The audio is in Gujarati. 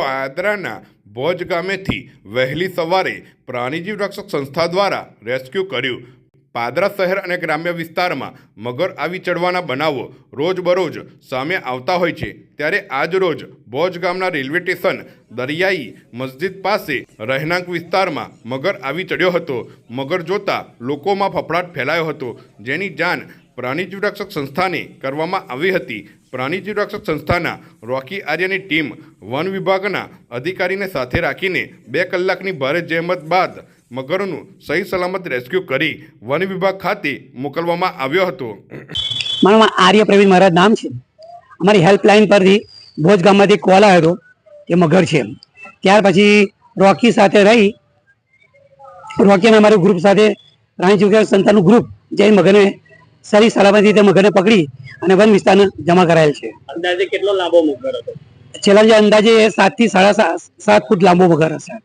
પાદરાના ભોજ ગામેથી વહેલી સવારે પ્રાણીજીવ રક્ષક સંસ્થા દ્વારા રેસ્ક્યુ કર્યું. પાદરા શહેર અને ગ્રામ્ય વિસ્તારમાં મગર આવી ચડવાના બનાવો રોજબરોજ સામે આવતા હોય છે. ત્યારે આજ રોજ ભોજ ગામના રેલવે સ્ટેશન દરિયાઈ મસ્જિદ પાસે રહેણાંક વિસ્તારમાં મગર આવી ચડ્યો હતો. મગર જોતા લોકોમાં ફફડાટ ફેલાયો હતો. જેની જાણ પ્રાણીજીવ રક્ષક સંસ્થાને કરવામાં આવી હતી. પ્રાણીજીવ રક્ષક સંસ્થાના રોકી આર્યની ટીમ વન વિભાગના અધિકારીને સાથે રાખીને બે કલાકની ભારે જહેમત બાદ મગરનું સહી સલામત રેસ્ક્યુ કરી વન વિભાગ ખાતે મોકલવામાં આવ્યો હતો. મારું આર્ય પ્રવીણ મહારાજ નામ છે. અમારી હેલ્પલાઇન પરથી ભોજ ગામમાંથી કોલ આવ્યો હતો કે મગર છે ત્યાર પછી રોકી સાથે રહી રોકી અને અમારું ગ્રુપ સાથે રાણી ચુકા સંતાનનું ગ્રુપ જે મગરને સારી સલામતી રીતે મગરને પકડી અને વન વિસ્તારને જમા કરાયેલ છે. અંદાજે કેટલો લાંબો મગર હતો? अंदाजे सात ते साडेसात सात फूट लांबो बघार असा